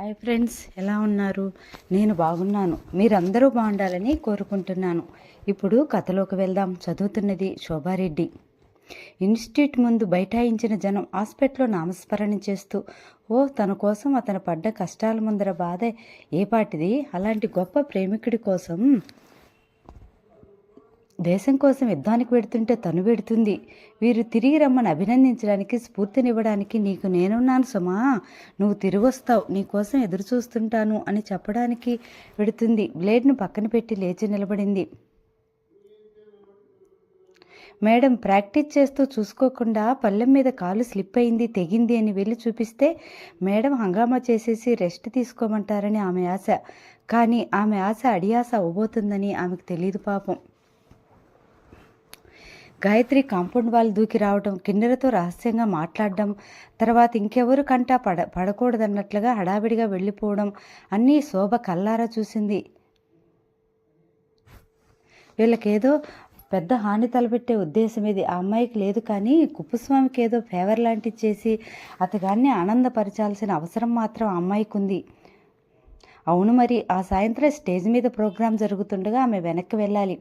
Hi friends ఎలా ఉన్నారు? నేను బాగున్నాను. మీరందరూ బాగుండాలని కోరుకుంటున్నాను. ఇప్పుడు కథలోకి వెళ్దాం. చదువుతున్నది శోభారెడ్డి. ఇన్స్టిట్యూట్ ముందు బైఠాయించిన జనం హాస్పిటల్లో నామస్మరణ చేస్తూ ఓ తన కోసం అతను పడ్డ కష్టాల ముందర బాధ. ఏపాటిది అలాంటి గొప్ప ప్రేమికుడి కోసం దేశం కోసం యుద్ధానికి పెడుతుంటే తను పెడుతుంది వీరు తిరిగి రమ్మని అభినందించడానికి స్ఫూర్తినివ్వడానికి నీకు నేనున్నాను సుమా. నువ్వు తిరిగి వస్తావు నీకోసం ఎదురు చూస్తుంటాను అని చెప్పడానికి పెడుతుంది బ్లేడ్ను పక్కన పెట్టి లేచి నిలబడింది. మేడం ప్రాక్టీస్ చేస్తూ చూసుకోకుండా పళ్ళెం మీద కాలు స్లిప్ అయింది తెగింది అని వెళ్ళి చూపిస్తే మేడం హంగామా చేసేసి రెస్ట్ తీసుకోమంటారని ఆమె ఆశ. కానీ ఆమె ఆశ అడియాస అవ్వబోతుందని ఆమెకు తెలియదు పాపం. గాయత్రి కాంపౌండ్ వాళ్ళు దూకి రావడం కిన్నెరతో రహస్యంగా మాట్లాడడం తర్వాత ఇంకెవరు కంటా పడ పడకూడదన్నట్లుగా హడావిడిగా వెళ్ళిపోవడం అన్నీ శోభ కల్లారా చూసింది. వీళ్ళకేదో పెద్ద హాని తలపెట్టే ఉద్దేశం ఇది. ఆ అమ్మాయికి లేదు కానీ కుప్పస్వామికి ఏదో ఫేవర్ లాంటిది చేసి అతగాన్ని ఆనందపరచాల్సిన అవసరం మాత్రం ఆ అమ్మాయికి ఉంది అవును మరి ఆ సాయంత్రం స్టేజ్ మీద ప్రోగ్రాం జరుగుతుండగా ఆమె వెనక్కి వెళ్ళాలి.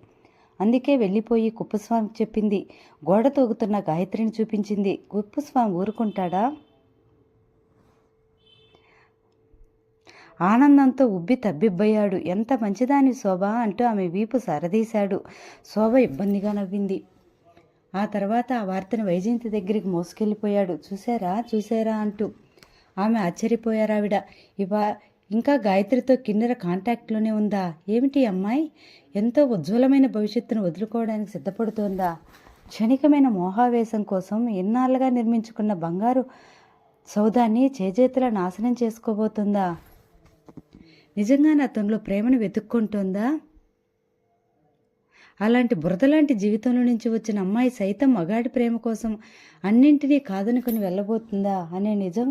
అందుకే వెళ్ళిపోయి కుప్పస్వామికి చెప్పింది. గోడ తోగుతున్న గాయత్రిని చూపించింది. కుప్పస్వామి ఊరుకుంటాడా? ఆనందంతో ఉబ్బి తబ్బిబ్బయ్యాడు. ఎంత మంచిదాని శోభ అంటూ ఆమె వీపు సరదీశాడు. శోభ ఇబ్బందిగా నవ్వింది. ఆ తర్వాత ఆ వార్తను వైజయంతి దగ్గరికి మోసుకెళ్ళిపోయాడు. చూసారా చూసారా అంటూ ఆమె ఆశ్చర్యపోయారావిడ. ఇవా ఇంకా గాయత్రితో కిన్నెర కాంటాక్ట్లోనే ఉందా? ఏమిటి అమ్మాయి? ఎంతో ఉజ్వలమైన భవిష్యత్తును వదులుకోవడానికి సిద్ధపడుతోందా? క్షణికమైన మోహావేశం కోసం ఎన్నాళ్ళుగా నిర్మించుకున్న బంగారు సౌదాన్ని చేజేతుల నాశనం చేసుకోబోతుందా? నిజంగానే అతనిలో ప్రేమను వెతుక్కుంటుందా? అలాంటి బురదలాంటి జీవితంలో నుంచి వచ్చిన అమ్మాయి సైతం మగాడి ప్రేమ కోసం అన్నింటినీ కాదనుకుని వెళ్ళబోతుందా అనే నిజం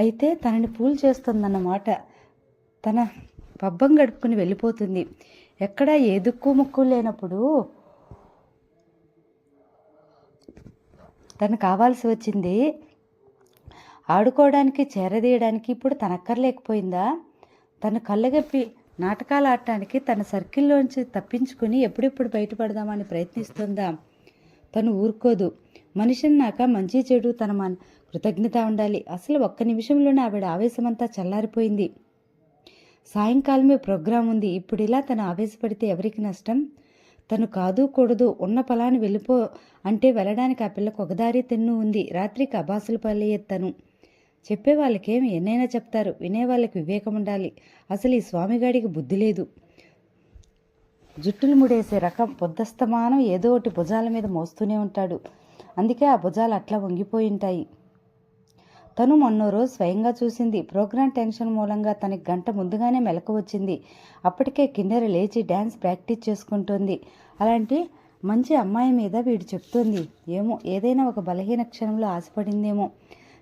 అయితే తనని పూల్ చేస్తుందన్నమాట. తన పబ్బం గడుపుకుని వెళ్ళిపోతుంది. ఎక్కడా ఏ దుక్కు ముక్కు లేనప్పుడు తను కావాల్సి వచ్చింది. ఆడుకోవడానికి చేరదీయడానికి ఇప్పుడు తనక్కర్లేకపోయిందా? తను కళ్ళగప్పి నాటకాలు ఆడటానికి తన సర్కిల్లోంచి తప్పించుకుని ఎప్పుడెప్పుడు బయటపడదామని ప్రయత్నిస్తుందా? తను ఊరుకోదు. మనిషిన్నాక మంచి చెడు తన మన కృతజ్ఞత ఉండాలి. అసలు ఒక్క నిమిషంలోనే ఆవిడ ఆవేశమంతా చల్లారిపోయింది. సాయంకాలమే ప్రోగ్రాం ఉంది. ఇప్పుడు ఇలా తను ఆవేశపడితే ఎవరికి నష్టం? తను కాదు కూడదు ఉన్న పొలాన్ని వెళ్ళిపో అంటే వెళ్ళడానికి ఆ పిల్లకు ఒకదారి తెన్ను ఉంది. రాత్రికి అబాసులు పల్లయ్యేది చెప్పే వాళ్ళకేం ఎన్నైనా చెప్తారు. వినేవాళ్ళకి వివేకం ఉండాలి. అసలు ఈ స్వామిగాడికి బుద్ధి లేదు. జుట్టులు ముడేసే రకం పొద్దస్తమానం ఏదో ఒకటి భుజాల మీద మోస్తూనే ఉంటాడు. అందుకే ఆ భుజాలు అట్లా వంగిపోయి ఉంటాయి తను మొన్నో రోజు స్వయంగా చూసింది. ప్రోగ్రాం టెన్షన్ మూలంగా తనకి గంట ముందుగానే మెలకు వచ్చింది. అప్పటికే కిన్నెర లేచి డ్యాన్స్ ప్రాక్టీస్ చేసుకుంటోంది. అలాంటి మంచి అమ్మాయి మీద వీడు చెప్తోంది. ఏమో ఏదైనా ఒక బలహీన క్షణంలో ఆశపడిందేమో.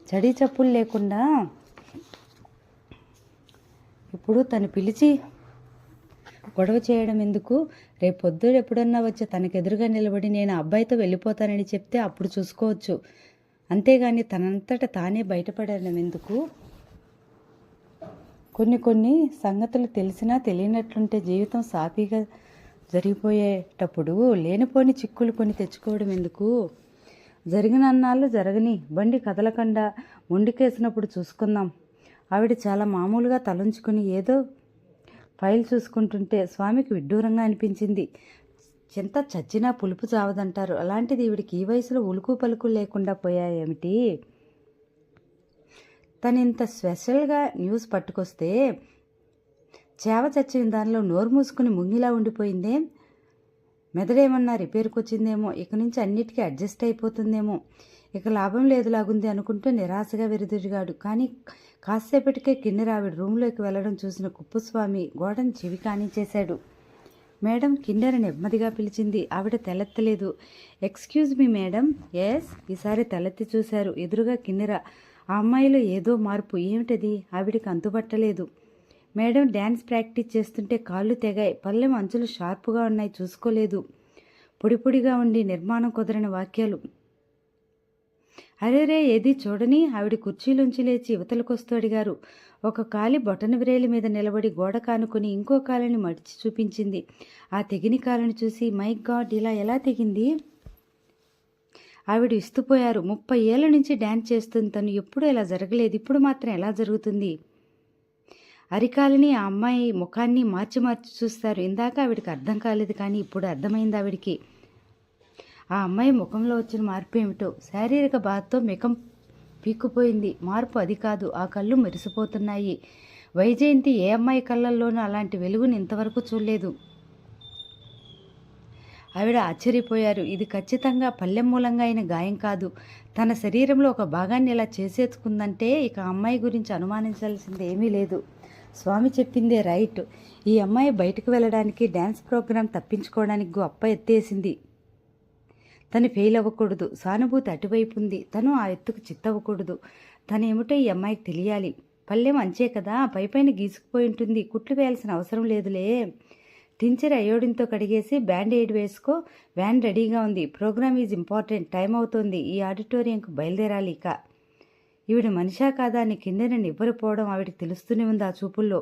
చడీ చప్పులు లేకుండా ఇప్పుడు తను పిలిచి గొడవ చేయడం ఎందుకు? రేపు పొద్దున ఎప్పుడన్నా వచ్చి తనకెదురుగా నిలబడి నేను అబ్బాయితో వెళ్ళిపోతానని చెప్తే అప్పుడు చూసుకోవచ్చు. అంతేగాని తనంతట తానే బయటపడడం ఎందుకు? కొన్ని కొన్ని సంగతులు తెలిసినా తెలియనట్లుంటే జీవితం సాఫీగా జరిగిపోయేటప్పుడు లేనిపోని చిక్కులు కొని తెచ్చుకోవడం ఎందుకు? జరిగిన అన్నాళ్ళు జరగని బండి కదలకుండా ముండికేసినప్పుడు చూసుకుందాం. ఆవిడ చాలా మామూలుగా తలంచుకుని ఏదో ఫైల్ చూసుకుంటుంటే స్వామికి విడ్డూరంగా అనిపించింది. చింత చచ్చినా పులుపు చావదంటారు. అలాంటిది ఈవిడికి ఈ వయసులో ఉలుకు పలుకు లేకుండా పోయాయేమిటి? తను ఇంత స్పెషల్గా న్యూస్ పట్టుకొస్తే చేవ చచ్చిన దానిలో నోరు మూసుకుని ముంగిలా ఉండిపోయిందే? మెదడేమన్నా రిపేర్కి వచ్చిందేమో ఇక నుంచి అన్నిటికీ అడ్జస్ట్ అయిపోతుందేమో? ఇక లాభం లేదు లాగుంది అనుకుంటూ నిరాశగా వెరుదిరిగాడు కానీ కాసేపటికే కిన్నెర ఆవిడ రూమ్లోకి వెళ్ళడం చూసిన కుప్పస్వామి గోడను చెవి కానిచేశాడు మేడం కిన్నెర నెమ్మదిగా పిలిచింది. ఆవిడ తెలెత్తలేదు. Excuse me madam. ఎస్ ఈసారి తెలెత్తి చూశారు. ఎదురుగా కిన్నెర. ఆ అమ్మాయిలో ఏదో మార్పు. ఏమిటది? ఆవిడికి అందుబట్టలేదు. మేడం డ్యాన్స్ ప్రాక్టీస్ చేస్తుంటే కాళ్ళు తెగాయి. పల్లెం అంచులు షార్పుగా ఉన్నాయి. చూసుకోలేదు. పొడి పొడిగా ఉండి నిర్మాణం కుదరని వాక్యాలు. అరేరే ఏది చూడని? ఆవిడ కుర్చీలోంచి లేచి యువతలకొస్తూ అడిగారు. ఒక కాలి బొటన విరేలి మీద నిలబడి గోడ కానుకొని ఇంకో కాలిని మడిచి చూపించింది. ఆ తెగిని కాలను చూసి మై గాడ్ ఇలా ఎలా తెగింది? ఆవిడ ఇస్తుపోయారు ముప్పై ఏళ్ళ నుంచి డ్యాన్స్ చేస్తుంది. తను ఎప్పుడూ ఇలా జరగలేదు. ఇప్పుడు మాత్రం ఎలా జరుగుతుంది? అరికాలని ఆ అమ్మాయి ముఖాన్ని మార్చి మార్చి చూస్తారు. ఇందాక ఆవిడకి అర్థం కాలేదు కానీ ఇప్పుడు అర్థమైంది ఆవిడికి. ఆ అమ్మాయి ముఖంలో వచ్చిన మార్పు ఏమిటో శారీరక బాధతో మిఖం పీక్కుపోయింది. మార్పు అది కాదు ఆ కళ్ళు మెరిసిపోతున్నాయి. వైజయంతి ఏ అమ్మాయి కళ్ళల్లోనూ అలాంటి వెలుగుని ఇంతవరకు చూడలేదు. ఆవిడ ఆశ్చర్యపోయారు. ఇది ఖచ్చితంగా పల్లెం మూలంగా అయిన గాయం కాదు. తన శరీరంలో ఒక భాగాన్ని ఇలా చేసేసుకుందంటే ఇక ఆ అమ్మాయి గురించి అనుమానించాల్సింది ఏమీ లేదు. స్వామి చెప్పిందే రైట్. ఈ అమ్మాయి బయటకు వెళ్ళడానికి డ్యాన్స్ ప్రోగ్రాం తప్పించుకోవడానికి గొప్ప ఎత్తేసింది. తను ఫెయిల్ అవ్వకూడదు. సానుభూతి అటువైపు ఉంది తను ఆ ఎత్తుకు చిత్తవ్వకూడదు. తనేమిటో ఈ అమ్మాయికి తెలియాలి. పల్లెం అంచే కదా. పైపైన గీసుకుపోయి ఉంటుంది. కుట్లు వేయాల్సిన అవసరం లేదులే. టించర్ అయోడిన్తో కడిగేసి బ్యాండ్ ఎయిడ్ వేసుకో. వ్యాన్ రెడీగా ఉంది. Program is important. టైం అవుతోంది. ఈ ఆడిటోరియంకు బయలుదేరాలి ఇక. ఈవిడ మనిషా కాదా అని కిందన నివ్వరపోవడం ఆవిడకి తెలుస్తూనే ఉంది ఆ చూపుల్లో.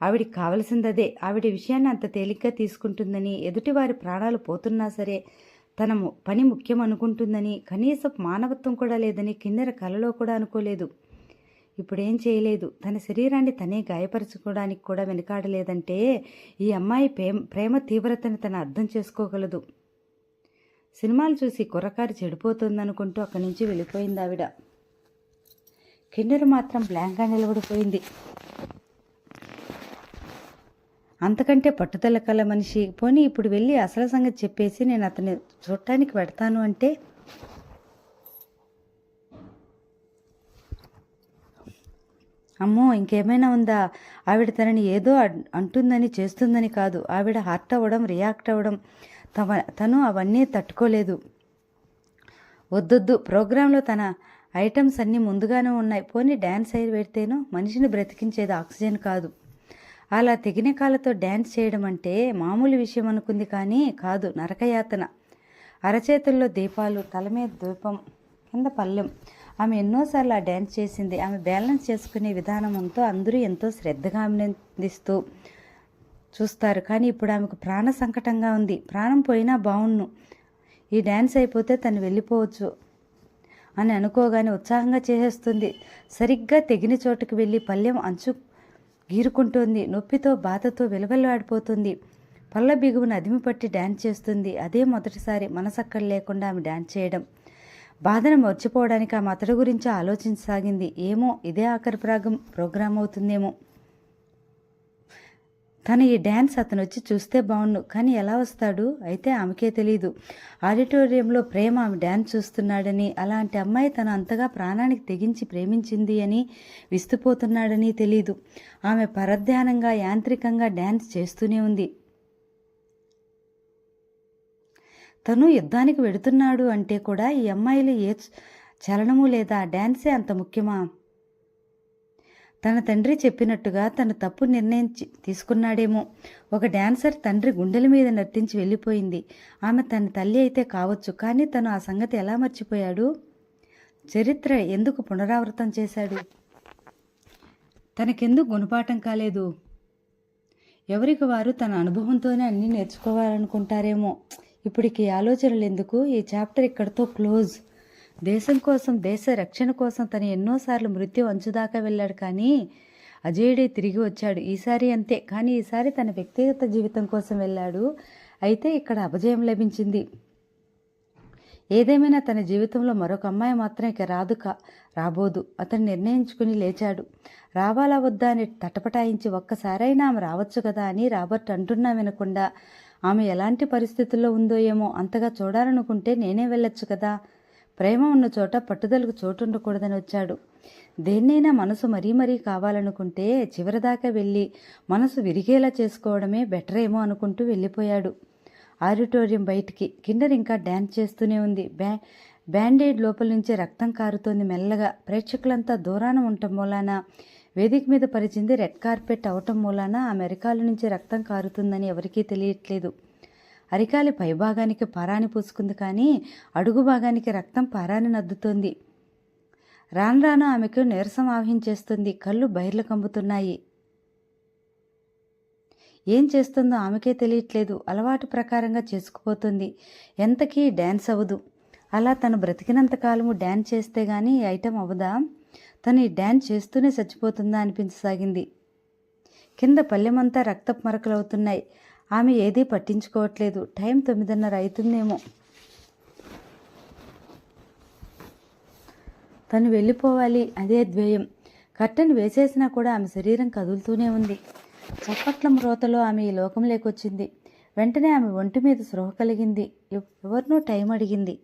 ఆవిడికి కావలసిందదే. ఆవిడ విషయాన్ని అంత తేలిగ్గా తీసుకుంటుందని ఎదుటివారి ప్రాణాలు పోతున్నా సరే తన ము- పని ముఖ్యం అనుకుంటుందని కనీసం మానవత్వం కూడా లేదని కిన్నెర కలలో కూడా అనుకోలేదు. ఇప్పుడేం చేయలేదు. తన శరీరాన్ని తనే గాయపరచుకోవడానికి కూడా వెనుకాడలేదంటే ఈ అమ్మాయి ప్రేమ ప్రేమ తీవ్రతను తను అర్థం చేసుకోగలదు. సినిమాలు చూసి కుర్రకారు చెడిపోతుందనుకుంటూ అక్కడి నుంచి వెళ్ళిపోయింది ఆవిడ కిన్నెర మాత్రం బ్లాంక్గా నిలబడిపోయింది. అంతకంటే పట్టుదల కల మనిషి. పోనీ ఇప్పుడు వెళ్ళి అసలు సంగతి చెప్పేసి నేను అతన్ని చూడటానికి పెడతాను అంటే? అమ్మో ఇంకేమైనా ఉందా? ఆవిడ తనని ఏదో అంటుందని చేస్తుందని కాదు. ఆవిడ హర్ట్ అవ్వడం రియాక్ట్ అవ్వడం తమ తను అవన్నీ తట్టుకోలేదు. వద్దొద్దు. ప్రోగ్రాంలో తన ఐటమ్స్ అన్నీ ముందుగానే ఉన్నాయి. పోనీ డ్యాన్స్ అయి పెడితేనో మనిషిని బ్రతికించేది ఆక్సిజన్ కాదు. అలా తెగిన కాళ్ళతో డ్యాన్స్ చేయడం అంటే మామూలు విషయం అనుకుంది కానీ కాదు నరకయాతన. అరచేతుల్లో దీపాలు తల మీద దీపం కింద పల్లెం ఆమె ఎన్నోసార్లు ఆ డ్యాన్స్ చేసింది. ఆమె బ్యాలెన్స్ చేసుకునే విధానంతో అందరూ ఎంతో శ్రద్ధగా అభినందిస్తూ చూస్తారు. కానీ ఇప్పుడు ఆమెకు ప్రాణ సంకటంగా ఉంది. ప్రాణం పోయినా బాగుండు ఈ డ్యాన్స్ అయిపోతే తను వెళ్ళిపోవచ్చు అని అనుకోగానే ఉత్సాహంగా చేసేస్తుంది. సరిగ్గా తెగిన చోటుకు వెళ్ళి పల్లెం అంచు గీరుకుంటోంది. నొప్పితో బాధతో విలవెల్లాడిపోతుంది పళ్ళ బిగువును అదిమి పట్టి డ్యాన్స్ చేస్తుంది. అదే మొదటిసారి మనసక్కడ లేకుండా ఆమె డ్యాన్స్ చేయడం. బాధను మర్చిపోవడానికి ఆమె అతడి గురించి ఆలోచించసాగింది. ఏమో ఇదే ఆఖరి ప్రాగం ప్రోగ్రాం అవుతుందేమో. తన ఈ డ్యాన్స్ అతను వచ్చి చూస్తే బాగుండు కానీ ఎలా వస్తాడు? అయితే ఆమెకే తెలియదు ఆడిటోరియంలో ప్రేమ ఆమె డ్యాన్స్ చూస్తున్నాడని అలాంటి అమ్మాయి తను అంతగా ప్రాణానికి తెగించి ప్రేమించింది అని విస్తుపోతున్నాడని తెలియదు ఆమె పరధ్యానంగా యాంత్రికంగా డ్యాన్స్ చేస్తూనే ఉంది. తను యుద్ధానికి వెడుతున్నాడు అంటే కూడా ఈ అమ్మాయిలు ఏ చలనము లేదా డ్యాన్సే అంత ముఖ్యమా? తన తండ్రి చెప్పినట్టుగా తను తప్పు నిర్ణయించి తీసుకున్నాడేమో. ఒక డాన్సర్ తండ్రి గుండెల మీద నర్తించి వెళ్ళిపోయింది. ఆమె తన తల్లి అయితే కావచ్చు కానీ తను ఆ సంగతి ఎలా మర్చిపోయాడు? చరిత్ర ఎందుకు పునరావృతం చేశాడు? తనకెందుకు గుణపాఠం కాలేదు? ఎవరికి వారు తన అనుభవంతోనే అన్నీ నేర్చుకోవాలనుకుంటారేమో? ఇప్పటికి ఆలోచనలు ఎందుకు? ఈ చాప్టర్ ఇక్కడితో క్లోజ్. దేశం కోసం దేశ రక్షణ కోసం తను ఎన్నోసార్లు మృత్యు అంచుదాకా వెళ్ళాడు కానీ అజయుడే తిరిగి వచ్చాడు. ఈసారి అంతే. కానీ ఈసారి తన వ్యక్తిగత జీవితం కోసం వెళ్ళాడు. అయితే ఇక్కడ అపజయం లభించింది. ఏదేమైనా తన జీవితంలో మరొక అమ్మాయి మాత్రం ఇక రాదు కా రాబోదు. అతను నిర్ణయించుకుని లేచాడు. రావాలా వద్దా అని తటపటాయించి ఒక్కసారైనా ఆమె రావచ్చు కదా అని రాబర్ట్ అంటున్నా వినకుండా ఆమె ఎలాంటి పరిస్థితుల్లో ఉందో ఏమో అంతగా చూడాలనుకుంటే నేనే వెళ్ళొచ్చు కదా? ప్రేమ ఉన్న చోట పట్టుదలకు చోటు ఉండకూడదని వచ్చాడు. దేన్నైనా మనసు మరీ మరీ కావాలనుకుంటే చివరిదాకా వెళ్ళి మనసు విరిగేలా చేసుకోవడమే బెటర్ ఏమో అనుకుంటూ వెళ్ళిపోయాడు. ఆడిటోరియం బయటికి కిండర్ ఇంకా డ్యాన్స్ చేస్తూనే ఉంది. బ్యా బ్యాండేడ్ లోపల నుంచి రక్తం కారుతోంది మెల్లగా. ప్రేక్షకులంతా దూరాన ఉండటం మూలాన వేదిక మీద పరిచింది రెడ్ కార్పెట్ అవటం మూలాన ఆ మెరకాల నుంచి రక్తం కారుతుందని ఎవరికీ తెలియట్లేదు. అరికాలి పైభాగానికి పరాని పూసుకుంది కానీ అడుగు భాగానికి రక్తం పరాని నద్దుతోంది. రాను రాను ఆమెకు నీరసం ఆవహించేస్తుంది. కళ్ళు బైర్లు కంబుతున్నాయి. ఏం చేస్తుందో ఆమెకే తెలియట్లేదు. అలవాటు ప్రకారంగా చేసుకుపోతుంది. ఎంతకీ డ్యాన్స్ అవ్వదు. అలా తను బ్రతికినంత కాలము డ్యాన్స్ చేస్తే గానీ ఐటెం అవ్వదా? తను ఈ డ్యాన్స్ చేస్తూనే చచ్చిపోతుందా అనిపించసాగింది. కింద పల్లెమంతా రక్తపు మరకలు అవుతున్నాయి. ఆమె ఏదీ పట్టించుకోవట్లేదు. టైం తొమ్మిదిన్నర అవుతుందేమో తను వెళ్ళిపోవాలి. అదే ద్వేయం. కర్టన్ వేసేసినా కూడా ఆమె శరీరం కదులుతూనే ఉంది. చప్పట్ల మ్రోతలో ఆమె ఈ లోకం లేకొచ్చింది వెంటనే ఆమె ఒంటి మీద స్పృహ కలిగింది. ఎవరినో టైం అడిగింది.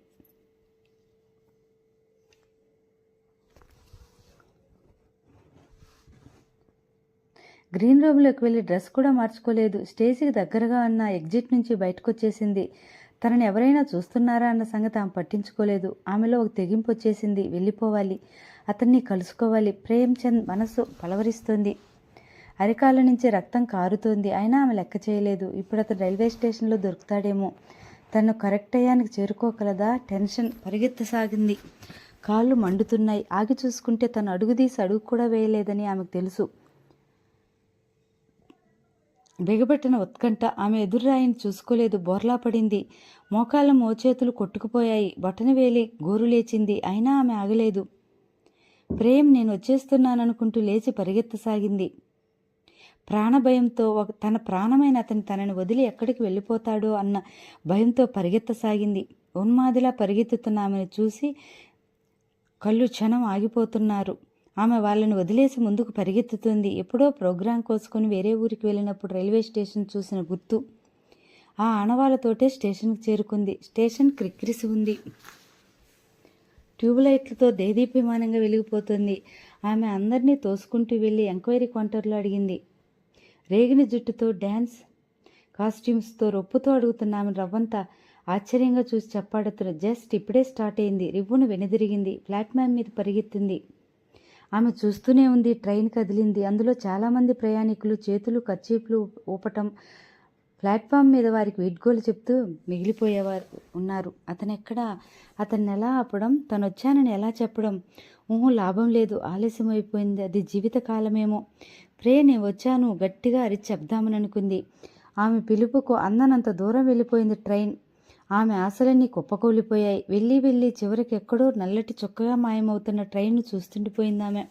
గ్రీన్ రూమ్లోకి వెళ్ళి డ్రెస్ కూడా మార్చుకోలేదు. స్టేజీకి దగ్గరగా ఉన్న ఎగ్జిట్ నుంచి బయటకు వచ్చేసింది తనని ఎవరైనా చూస్తున్నారా అన్న సంగతి ఆమె పట్టించుకోలేదు. ఆమెలో ఒక తెగింపు వచ్చేసింది. వెళ్ళిపోవాలి. అతన్ని కలుసుకోవాలి. ప్రేమ్చంద్ మనసు పలవరిస్తుంది. అరికాల నుంచి రక్తం కారుతోంది. అయినా ఆమె లెక్క చేయలేదు. ఇప్పుడు అతను రైల్వే స్టేషన్లో దొరుకుతాడేమో. తను కరెక్ట్ టయానికి చేరుకోగలదా? టెన్షన్ పరిగెత్తసాగింది. కాళ్ళు మండుతున్నాయి. ఆగి చూసుకుంటే తను అడుగు తీసి అడుగు కూడా వేయలేదని ఆమెకు తెలుసు. బిగబెట్టిన ఉత్కంఠ ఆమె ఎదుర్రాయిని చూసుకోలేదు బోర్లా పడింది. మోకాళ్ళ మోచేతులు కొట్టుకుపోయాయి. బొటన వేలి గోరు లేచింది. అయినా ఆమె ఆగలేదు. ప్రేమ్ నేను వచ్చేస్తున్నాననుకుంటూ లేచి పరిగెత్తసాగింది. ప్రాణభయంతో ఒక తన ప్రాణమైన అతని తనని వదిలి ఎక్కడికి వెళ్ళిపోతాడో అన్న భయంతో పరిగెత్తసాగింది. ఉన్మాదిలా పరిగెత్తుతున్న ఆమెను చూసి కళ్ళు క్షణం ఆగిపోతున్నారు. ఆమె వాళ్ళని వదిలేసి ముందుకు పరిగెత్తుతుంది. ఎప్పుడో ప్రోగ్రాం కోసుకొని వేరే ఊరికి వెళ్ళినప్పుడు రైల్వే స్టేషన్ చూసిన గుర్తు. ఆ ఆనవాళ్ళతోటే స్టేషన్కి చేరుకుంది. స్టేషన్ క్రిక్కిరిసి ఉంది. ట్యూబ్లైట్లతో దేదీప్యమానంగా వెలిగిపోతుంది. ఆమె అందరినీ తోసుకుంటూ వెళ్ళి ఎంక్వైరీ కౌంటర్లో అడిగింది. రేగిన జుట్టుతో డ్యాన్స్ కాస్ట్యూమ్స్తో రొప్పుతో అడుగుతున్న ఆమె రవ్వంతా ఆశ్చర్యంగా చూసి చెప్పాడుతున్న జస్ట్ ఇప్పుడే స్టార్ట్ అయింది. రివ్వును వెనుదిరిగింది. ప్లాట్ఫామ్ మీద పరిగెత్తింది. ఆమె చూస్తూనే ఉంది ట్రైన్ కదిలింది. అందులో చాలామంది ప్రయాణికులు చేతులు కర్చీపులు ఊపటం ప్లాట్ఫామ్ మీద వారికి వీడ్గోలు చెప్తూ మిగిలిపోయేవారు ఉన్నారు. అతను ఎక్కడ అతన్ని ఎలా ఆపడం? తను వచ్చానని ఎలా చెప్పడం? ఊహో లాభం లేదు. ఆలస్యం అయిపోయింది. అది జీవితకాలమేమో ప్రే నేను వచ్చాను. గట్టిగా అరిచి చెప్దామని అనుకుంది. ఆమె పిలుపుకు అందనంత దూరం వెళ్ళిపోయింది ట్రైన్. ఆమె ఆశలన్నీ కుప్పకూలిపోయాయి. వెళ్ళి వెళ్ళి చివరికి ఎక్కడో నల్లటి చొక్కగా మాయమవుతున్న ట్రైన్ను చూస్తుండిపోయిందామె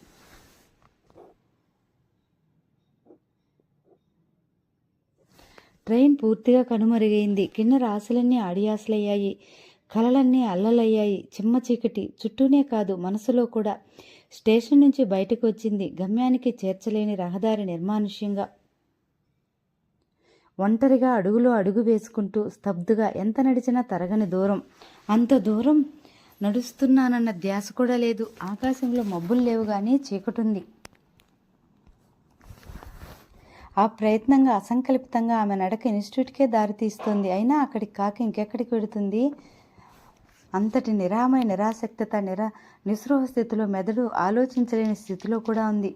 ట్రైన్ పూర్తిగా కనుమరుగైంది. కిన్నర ఆశలన్నీ ఆడియాసలయ్యాయి. కలలన్నీ అల్లలయ్యాయి. చిమ్మ చీకటి. చుట్టూనే కాదు మనసులో కూడా. స్టేషన్ నుంచి బయటకు వచ్చింది. గమ్యానికి చేర్చలేని రహదారి నిర్మానుష్యంగా. ఒంటరిగా అడుగులో అడుగు వేసుకుంటూ స్తబ్దుగా ఎంత నడిచినా తరగని దూరం. అంత దూరం నడుస్తున్నానన్న ధ్యాస కూడా లేదు. ఆకాశంలో మబ్బులు లేవు కానీ చీకటుంది. ఆ ప్రయత్నంగా అసంకల్పితంగా ఆమె నడక ఇన్స్టిట్యూట్కే దారితీస్తుంది. అయినా అక్కడికి కాక ఇంకెక్కడికి వెడుతుంది అంతటి నిరామయ నిరాసక్తత నిరా నిస్పృహ స్థితిలో మెదడు ఆలోచించలేని స్థితిలో కూడా ఉంది.